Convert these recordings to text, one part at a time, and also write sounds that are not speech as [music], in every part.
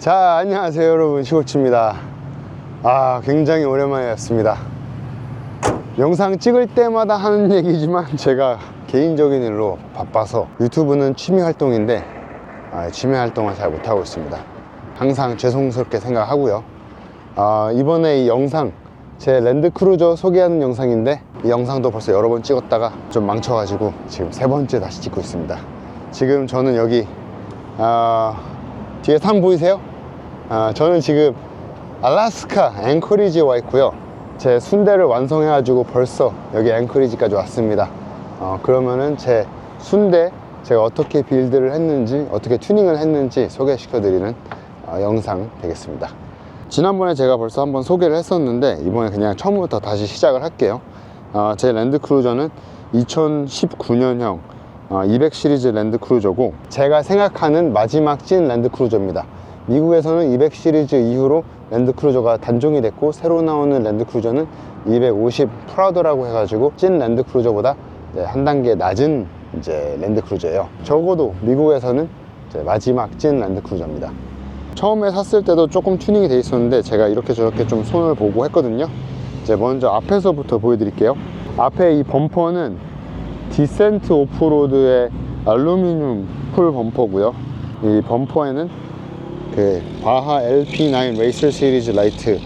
자, 안녕하세요, 여러분. 시골치입니다. 아, 굉장히 오랜만에 왔습니다. 영상 찍을 때마다 하는 [laughs] 얘기지만 제가 개인적인 일로 바빠서 유튜브는 취미 활동인데 아, 취미 활동을 잘 못하고 있습니다. 항상 죄송스럽게 생각하고요. 아, 이번에 이 영상 제 랜드크루저 소개하는 영상인데 이 영상도 벌써 여러 번 찍었다가 좀 망쳐가지고 지금 세 번째 다시 찍고 있습니다. 지금 저는 여기 아, 뒤에 산 보이세요? 아, 저는 지금 알라스카 앵커리지에 와 있고요. 제 순대를 완성해 가지고 벌써 여기 앵커리지까지 왔습니다. 어, 그러면은 제 순대 제가 어떻게 빌드를 했는지 어떻게 튜닝을 했는지 소개시켜 드리는 어, 영상 되겠습니다. 지난번에 제가 벌써 한번 소개를 했었는데 이번에 그냥 처음부터 다시 시작을 할게요. 어, 제 랜드크루저는 2019년형 200 시리즈 랜드크루저고 제가 생각하는 마지막 찐 랜드크루저입니다. 미국에서는 200 시리즈 이후로 랜드크루저가 단종이 됐고 새로 나오는 랜드크루저는 250 프라우드라고 해가지고 찐 랜드크루저보다 한 단계 낮은 이제 랜드크루저예요. 적어도 미국에서는 마지막 찐 랜드크루저입니다. 처음에 샀을 때도 조금 튜닝이 돼 있었는데 제가 이렇게 저렇게 좀 손을 보고 했거든요. 이제 먼저 앞에서부터 보여드릴게요. 앞에 이 범퍼는 디센트 오프로드의 알루미늄 풀 범퍼고요. 이 범퍼에는 그 바하 LP9 레이서 시리즈 라이트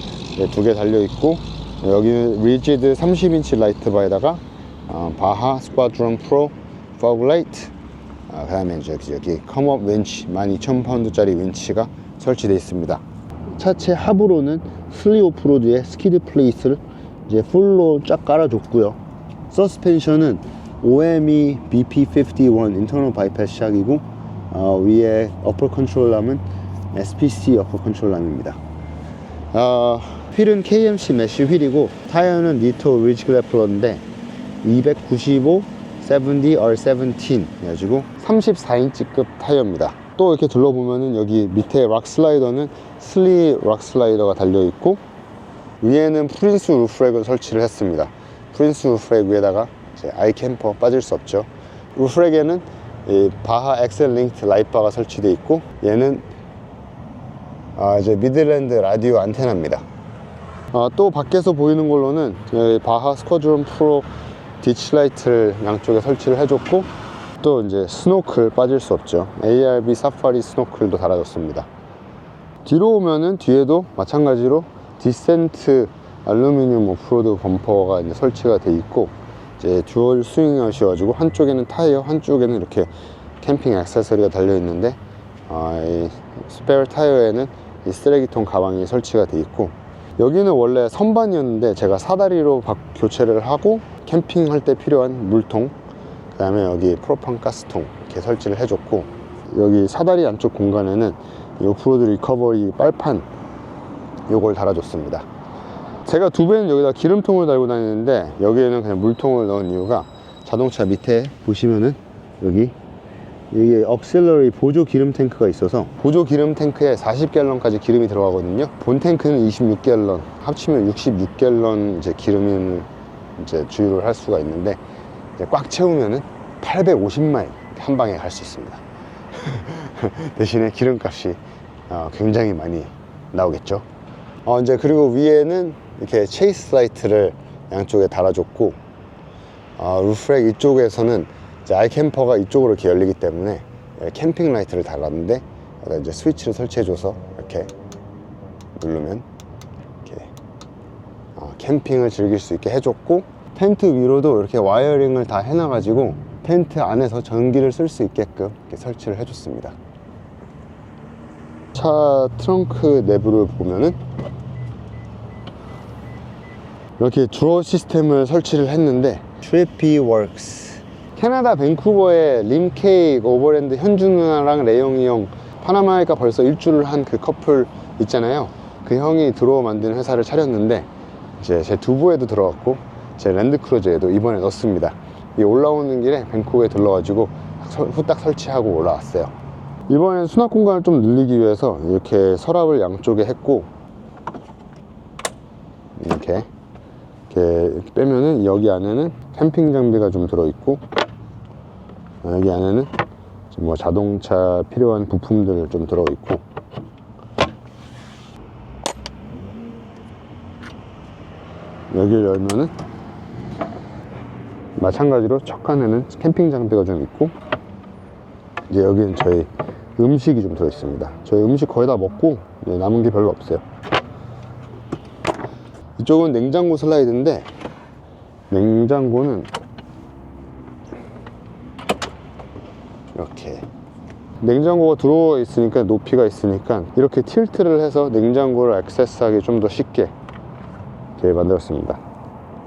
두개 달려 있고 여기는 리지드 30인치 라이트 바에다가 어, 바하 스쿼드론 프로 포그 라이트 그 다음에 여기, 여기 컴업 윈치 12,000파운드짜리 윈치가 설치되어 있습니다. 차체 하부로는 슬리 오프로드의 스키드 플레이스를 이제 풀로 쫙 깔아줬고요. 서스펜션은 OME BP51 인터널 바이패스 샥이고 어, 위에 어퍼 컨트롤러는 SPC 어퍼 컨트롤러입니다. 어, 휠은 KMC 메쉬 휠이고 타이어는 니토 리지 글래플러인데 295 70 R17 해가지고 34인치급 타이어입니다. 또 이렇게 둘러보면은 여기 밑에 락 슬라이더는 슬리 락 슬라이더가 달려 있고 위에는 프린스 루프렉을 설치를 했습니다. 프린스 루프렉 위에다가 아이캠퍼 빠질 수 없죠. 루프렉에는 이 바하 엑셀 링크 라이트바가 설치되어 있고 얘는 아, 이제 미들랜드 라디오 안테나입니다. 아, 또 밖에서 보이는 걸로는 이 바하 스쿼드론 프로 디치라이트를 양쪽에 설치를 해줬고 또 이제 스노클 빠질 수 없죠. ARB 사파리 스노클도 달아줬습니다. 뒤로 오면은 뒤에도 마찬가지로 디센트 알루미늄 오프로드 범퍼가 이제 설치가 돼 있고 이제 듀얼 스윙이셔가지고 한쪽에는 타이어 한쪽에는 이렇게 캠핑 액세서리가 달려 있는데 아, 이 스페어 타이어에는 이 쓰레기통 가방이 설치가 돼 있고 여기는 원래 선반이었는데 제가 사다리로 바- 교체를 하고 캠핑할 때 필요한 물통 그 다음에 여기 프로판 가스통 이렇게 설치를 해줬고 여기 사다리 안쪽 공간에는 이 오프로드 리커버리 빨판 요걸 달아줬습니다. 제가 두 배는 여기다 기름통을 달고 다니는데 여기에는 그냥 물통을 넣은 이유가 자동차 밑에 보시면은 여기 이게 억실러리 보조 기름 탱크가 있어서 보조 기름 탱크에 40갤런까지 기름이 들어가거든요. 본 탱크는 26갤런, 합치면 66갤런 이제 기름을 이제 주유를 할 수가 있는데 꽉 채우면은 850마일 한 방에 갈 수 있습니다. [laughs] 대신에 기름값이 어, 굉장히 많이 나오겠죠. 어, 이제 그리고 위에는 이렇게 체이스 라이트를 양쪽에 달아줬고 아, 루프렉 이쪽에서는 아이캠퍼가 이쪽으로 이렇게 열리기 때문에 캠핑 라이트를 달았는데 여기다 이제 스위치를 설치해줘서 이렇게 누르면 이렇게 어, 캠핑을 즐길 수 있게 해줬고 텐트 위로도 이렇게 와이어링을 다 해놔가지고 텐트 안에서 전기를 쓸 수 있게끔 이렇게 설치를 해줬습니다. 차 트렁크 내부를 보면은 이렇게 주어 시스템을 설치를 했는데 트리피 워크스 캐나다 밴쿠버에 림케이크 오버랜드 현주 누나랑 레영이 형 파나마니까 벌써 일주를 한 그 커플 있잖아요. 그 형이 들어오 만든 회사를 차렸는데 이제 제 두부에도 들어갔고 제 랜드크루저에도 이번에 넣습니다. 이 올라오는 길에 밴쿠버에 들러가지고 설- 후딱 설치하고 올라왔어요. 이번엔 수납 공간을 좀 늘리기 위해서 이렇게 서랍을 양쪽에 했고 이렇게 이렇게 빼면은 여기 안에는 캠핑 장비가 좀 들어있고 여기 안에는 뭐 자동차 필요한 부품들 좀 들어있고. 여기를 열면은 마찬가지로 척 안에는 캠핑 장비가 좀 있고 이제 여기는 저희 음식이 좀 들어있습니다. 저희 음식 거의 다 먹고 남은 게 별로 없어요. 이쪽은 냉장고 슬라이드인데 냉장고는 이렇게 냉장고가 들어와 있으니까 높이가 있으니까 이렇게 틸트를 해서 냉장고를 액세스하기 좀 더 쉽게 이렇게 만들었습니다.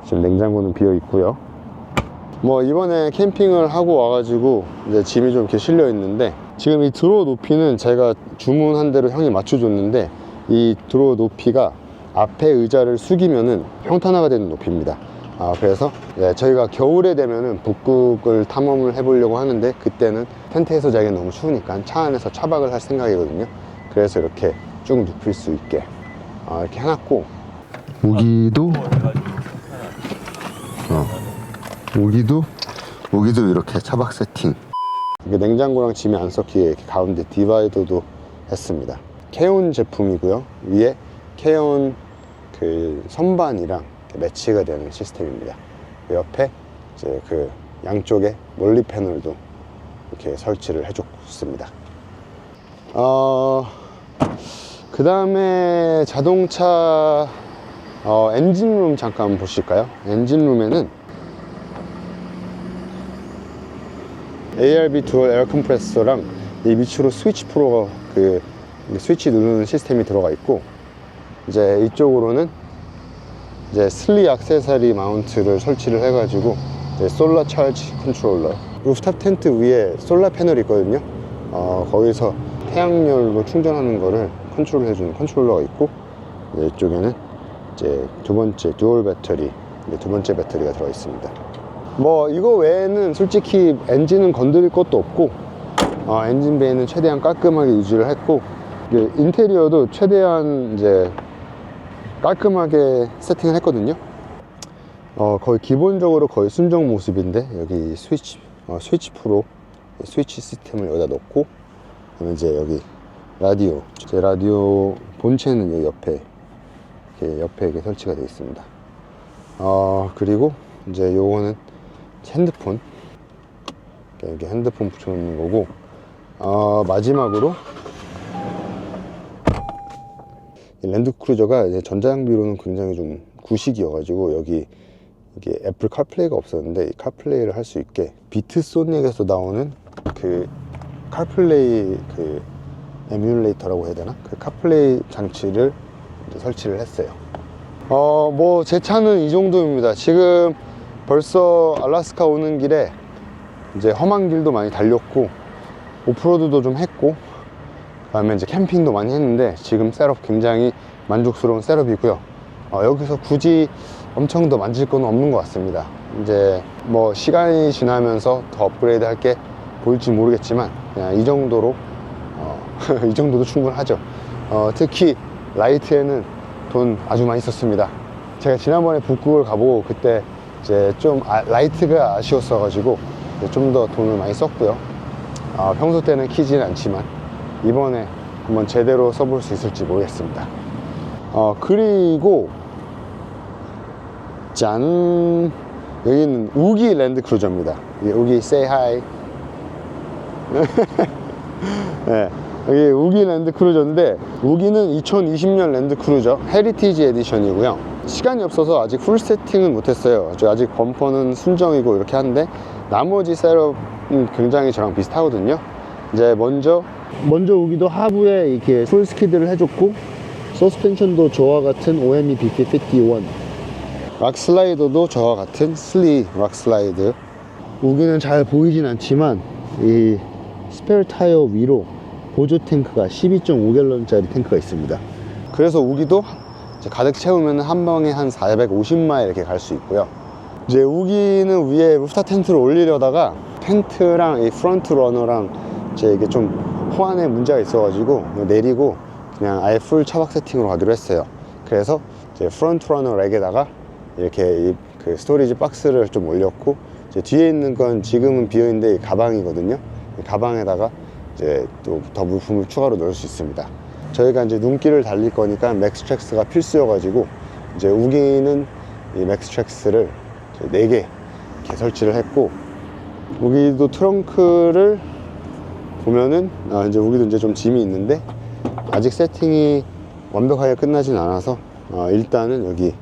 지금 냉장고는 비어 있고요. 뭐 이번에 캠핑을 하고 와가지고 이제 짐이 좀 이렇게 실려 있는데 지금 이 드로어 높이는 제가 주문한 대로 형이 맞춰줬는데 이 드로어 높이가 앞에 의자를 숙이면은 평탄화가 되는 높이입니다. 아, 그래서 예, 저희가 겨울에 되면은 북극을 탐험을 해보려고 하는데 그때는 텐트에서 자기는 너무 추우니까 차 안에서 차박을 할 생각이거든요. 그래서 이렇게 쭉 눕힐 수 있게 아, 이렇게 해놨고 무기도 어, 무기도 무기도 이렇게 차박 세팅. 이게 냉장고랑 짐이 안 섞이게 이렇게 가운데 디바이더도 했습니다. 케온 제품이고요. 위에 케온 그 선반이랑 매치가 되는 시스템입니다. 그 옆에 이제 그 양쪽에 멀리 패널도 이렇게 설치를 해줬습니다. 어, 그 다음에 자동차 어, 엔진룸 잠깐 보실까요? 엔진룸에는 ARB 듀얼 에어 컴프레서랑 이 밑으로 스위치 프로가 그 스위치 누르는 시스템이 들어가 있고 이제 이쪽으로는 이제 슬리 액세서리 마운트를 설치를 해가지고 솔라 차지 컨트롤러. 루프탑 텐트 위에 솔라 패널이 있거든요. 어, 거기서 태양열로 충전하는 거를 컨트롤 해주는 컨트롤러가 있고 이쪽에는 이제 두 번째 듀얼 배터리 두 번째 배터리가 들어 있습니다. 뭐 이거 외에는 솔직히 엔진은 건드릴 것도 없고 어, 엔진 베이는 최대한 깔끔하게 유지를 했고 인테리어도 최대한 이제 깔끔하게 세팅을 했거든요. 어, 거의 기본적으로 거의 순정 모습인데 여기 스위치 어, 스위치 프로 스위치 시스템을 여기다 넣고 이제 여기 라디오 제 라디오 본체는 여기 옆에 이렇게 옆에 이렇게 설치가 되어 있습니다. 어, 그리고 이제 요거는 핸드폰 이렇게 핸드폰 붙여놓는 거고 어, 마지막으로 이 랜드크루저가 전자장비로는 굉장히 좀 구식이어가지고 여기 이게 애플 카플레이가 없었는데 이 카플레이를 할 수 있게 비트소닉에서 나오는 그 카플레이 그 에뮬레이터라고 해야 되나 그 카플레이 장치를 설치를 했어요. 어 뭐 제 차는 이 정도입니다. 지금 벌써 알라스카 오는 길에 이제 험한 길도 많이 달렸고 오프로드도 좀 했고 그 다음에 이제 캠핑도 많이 했는데 지금 셋업 굉장히 만족스러운 셋업이고요. 어, 여기서 굳이 엄청 더 만질 건 없는 것 같습니다. 이제 뭐 시간이 지나면서 더 업그레이드 할 게 보일지 모르겠지만 그냥 이 정도로 어, [laughs] 이 정도도 충분하죠. 어, 특히 라이트에는 돈 아주 많이 썼습니다. 제가 지난번에 북극을 가보고 그때 이제 좀 아- 라이트가 아쉬웠어 가지고 좀 더 돈을 많이 썼고요. 아, 평소 때는 키지는 않지만 이번에 한번 제대로 써볼 수 있을지 모르겠습니다. 어, 그리고 짠 여기는 우기 랜드 크루저입니다. 이 우기 say hi. [laughs] 네, 여기 우기 랜드 크루저인데 우기는 2020년 랜드 크루저 헤리티지 에디션이고요. 시간이 없어서 아직 풀 세팅은 못했어요. 저 아직 범퍼는 순정이고 이렇게 하는데 나머지 셋업은 굉장히 저랑 비슷하거든요. 이제 먼저? 먼저 우기도 하부에 이렇게 풀 스키드를 해줬고 서스펜션도 저와 같은 OME BP51 락 슬라이더도 저와 같은 슬리 락 슬라이드. 우기는 잘 보이진 않지만 이 스페어 타이어 위로 보조 탱크가 12.5갤런짜리 탱크가 있습니다. 그래서 우기도 가득 채우면 한 방에 한 450마일 이렇게 갈 수 있고요. 이제 우기는 위에 루프탑 텐트를 올리려다가 텐트랑 이 프런트 러너랑 이제 이게 좀 호환에 문제가 있어가지고 내리고 그냥 아예 풀 차박 세팅으로 가기로 했어요. 그래서 이제 프런트 러너 렉에다가 이렇게 이그 스토리지 박스를 좀 올렸고 이제 뒤에 있는 건 지금은 비어 있는데 이 가방이거든요. 이 가방에다가 이제 또 더 물품을 추가로 넣을 수 있습니다. 저희가 이제 눈길을 달릴 거니까 맥스트랙스가 필수여가지고 이제 우기는 이 맥스트랙스를 4개 이렇게 설치를 했고 여기도 트렁크를 보면은 아, 이제 여기도 이제 좀 짐이 있는데 아직 세팅이 완벽하게 끝나진 않아서 아, 일단은 여기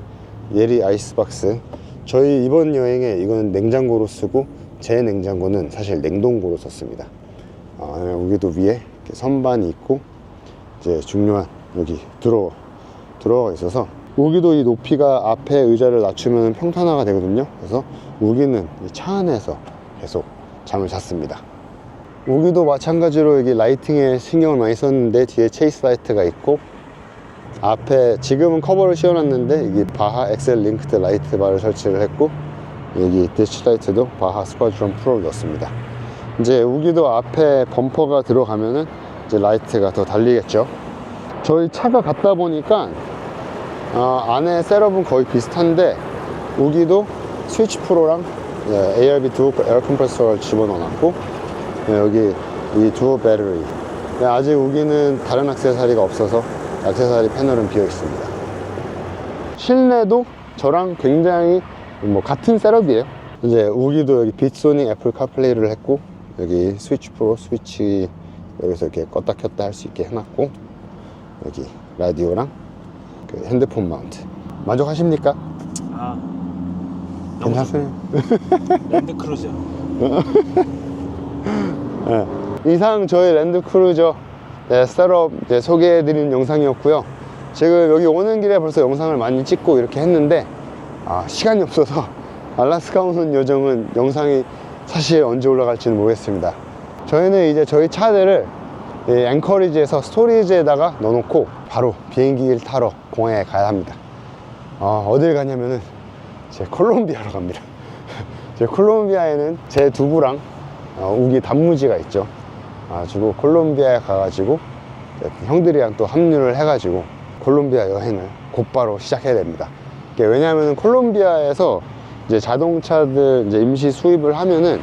예리 아이스박스. 저희 이번 여행에 이거는 냉장고로 쓰고 제 냉장고는 사실 냉동고로 썼습니다. 아, 여기도 위에 선반이 있고 이제 중요한 여기 들어 들어가 있어서 여기도 이 높이가 앞에 의자를 낮추면 평탄화가 되거든요. 그래서 여기는 이차 안에서 계속 잠을 잤습니다 여기도 마찬가지로 여기 라이팅에 신경을 많이 썼는데 뒤에 체이스 라이트가 있고 앞에 지금은 커버를 씌워놨는데 여기 바하 엑셀 링크드 라이트 바를 설치를 했고 여기 디시 라이트도 바하 스쿼드론 프로를 넣었습니다. 이제 여기도 앞에 범퍼가 들어가면은 이제 라이트가 더 달리겠죠. 저희 차가 갔다 보니까 어, 안에 셋업은 거의 비슷한데 여기도 스위치 프로랑 예, ARB 두어 에어 컴프레서를 집어넣어놨고 예, 여기 이 두어 배터리. 예, 아직 여기는 다른 액세서리가 없어서 액세서리 패널은 비어 있습니다. 실내도 저랑 굉장히 뭐 같은 셋업이에요. 이제 우기도 여기 빗소닉 애플 카플레이를 했고 여기 스위치 프로 스위치 여기서 이렇게 껐다 켰다 할 수 있게 해놨고 여기 라디오랑 그 핸드폰 마운트. 만족하십니까? 아 괜찮으세요? 랜드 크루저 [laughs] 네. 이상 저희 랜드크루저 네, 셋업 이제 소개해드린 영상이었고요. 지금 여기 오는 길에 벌써 영상을 많이 찍고 이렇게 했는데 아, 시간이 없어서 [laughs] 알라스카 오는 여정은 영상이 사실 언제 올라갈지는 모르겠습니다. 저희는 이제 저희 차들을 이 앵커리지에서 스토리지에다가 넣어놓고 바로 비행기를 타러 공항에 가야 합니다. 어, 어딜 가냐면은 제 콜롬비아로 갑니다. [laughs] 제 콜롬비아에는 제 두부랑 어, 우기 단무지가 있죠. 아, 주고 콜롬비아에 가가지고 형들이랑 또 합류를 해가지고 콜롬비아 여행을 곧바로 시작해야 됩니다. 왜냐하면 콜롬비아에서 이제 자동차들 이제 임시 수입을 하면은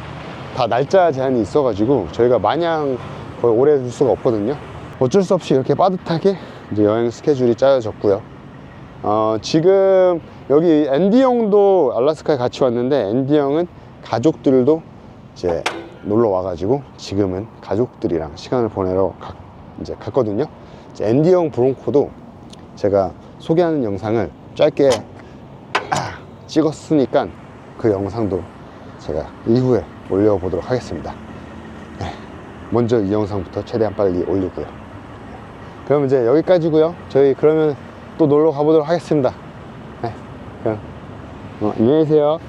다 날짜 제한이 있어가지고 저희가 마냥 거의 오래 둘 수가 없거든요. 어쩔 수 없이 이렇게 빠듯하게 이제 여행 스케줄이 짜여졌고요. 어, 지금 여기 앤디 형도 알라스카에 같이 왔는데 앤디 형은 가족들도 이제 놀러 와가지고 지금은 가족들이랑 시간을 보내러 가- 이제 갔거든요. 이제 앤디 형 브론코도 제가 소개하는 영상을 짧게 아, 찍었으니까 그 영상도 제가 이후에 올려보도록 하겠습니다. 네, 먼저 이 영상부터 최대한 빨리 올리고요. 그럼 이제 여기까지고요. 저희 그러면 또 놀러 가보도록 하겠습니다. 네, 그럼 어, 안녕히 계세요.